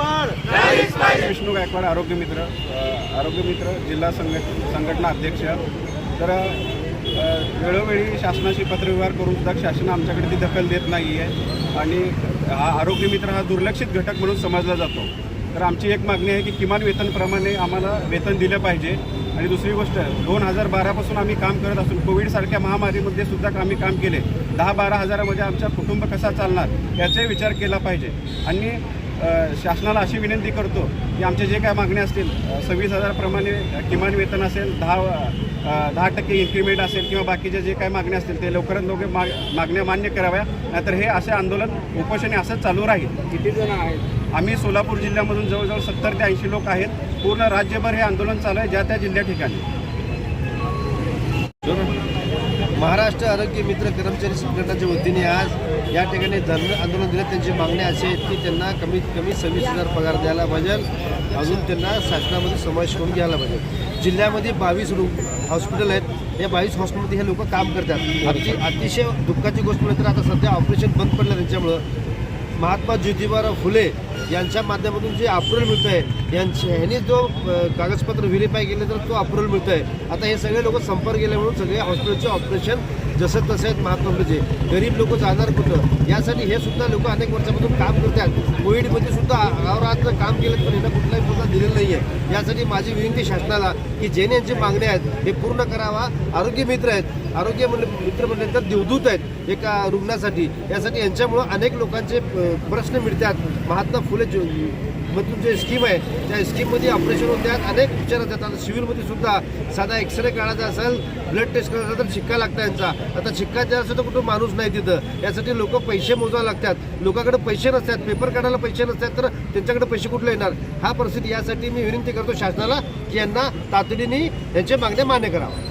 विष्णू गायकवाड आरोग्य मित्र आरोग्य मित्र जिल्हा संघट संघटना अध्यक्ष. तर वेळोवेळी शासनाशी पत्रव्यवहार करून सुद्धा शासन आमच्याकडे ती दखल देत नाही आहे आणि हा आरोग्य मित्र हा दुर्लक्षित घटक म्हणून समजला जातो. तर आमची एक मागणी आहे की किमान वेतनप्रमाणे आम्हाला वेतन दिलं पाहिजे. आणि दुसरी गोष्ट दोन हजार बारापासून आम्ही काम करत असून कोविडसारख्या महामारीमध्ये सुद्धा आम्ही काम केले. दहा बारा हजारामध्ये आमचा कुटुंब कसा चालणार याचाही विचार केला पाहिजे. आणि शासनाला अशी विनंती करतो की आमचे जे काय मागणे असतील सव्वीस हजारप्रमाणे किमान वेतन असेल दहा दहा टक्के इन्क्रिमेंट असेल किंवा बाकीचे जे काय मागणे असतील ते लवकरात लवकर माग मागण्या मान्य कराव्या. नाहीतर हे असे आंदोलन उपोषण असंच चालू राहील. किती जण आहेत? आम्ही सोलापूर जिल्ह्यामधून जवळजवळ सत्तर ते ऐंशी लोक आहेत. पूर्ण राज्यभर हे आंदोलन चालू आहे ज्या त्या जिल्ह्या ठिकाणी. महाराष्ट्र आरोग्य मित्र कर्मचारी संघटनेच्या वतीने आज या ठिकाणी धरणं आंदोलन दिलं. त्यांची मागणी अशी आहेत की त्यांना कमीत कमी सव्वीस हजार पगार द्यायला पाहिजे. अजून त्यांना शासनामध्ये समावेश करून घ्यायला पाहिजे. जिल्ह्यामध्ये बावीस रु हॉस्पिटल आहेत. या बावीस हॉस्पिटलमध्ये हे लोक काम करतात. आमची अतिशय दुःखाची गोष्ट म्हणजे तर आता सध्या ऑपरेशन बंद पडलं त्यांच्यामुळं. महात्मा ज्योतिबाराव फुले यांच्या माध्यमातून जे अप्रुव्हल मिळतं आहे यांच्या ह्यांनी जो कागदपत्र व्हेरीफाय केले तर तो अप्रुव्हल मिळतं आहे आता हे सगळे लोक संपर्क गेले म्हणून सगळे हॉस्पिटलचे ऑपरेशन जसं तसं आहेत महात्मा फुलेचे गरीब लोक जाणार कुठं? यासाठी हे सुद्धा लोक अनेक वर्षापासून काम करतात. कोविडमध्ये सुद्धा गावरात्र काम केलं पण यांना कुठलाही पैसा दिलेला नाही आहे यासाठी माझी विनंती शासनाला की जेने यांची मागण्या आहेत हे पूर्ण करावा. आरोग्य मित्र आहेत. आरोग्य मित्र म्हणल्यानंतर देवदूत आहेत एका रुग्णासाठी. यासाठी यांच्यामुळं अनेक लोकांचे प्रश्न मिळतात महात्मा फुले मधून जे स्कीम आहे. त्या स्कीममध्ये ऑपरेशन होतात अनेक उपचार होतात आता सिव्हिलमध्ये सुद्धा साधा एक्सरे काढायचा असेल ब्लड टेस्ट करायचा तर शिक्का लागतं यांचा. आता शिक्का द्यायला सुद्धा कुठं माणूस नाही तिथं. यासाठी लोक पैसे मोजावे लागतात. लोकांकडे पैसे नसतात. पेपर काढायला पैसे नसतात तर त्यांच्याकडे पैसे कुठले येणार? हा परिस्थिती यासाठी मी विनंती करतो शासनाला की यांना तातडीने यांच्या मागण्या मान्य करावं.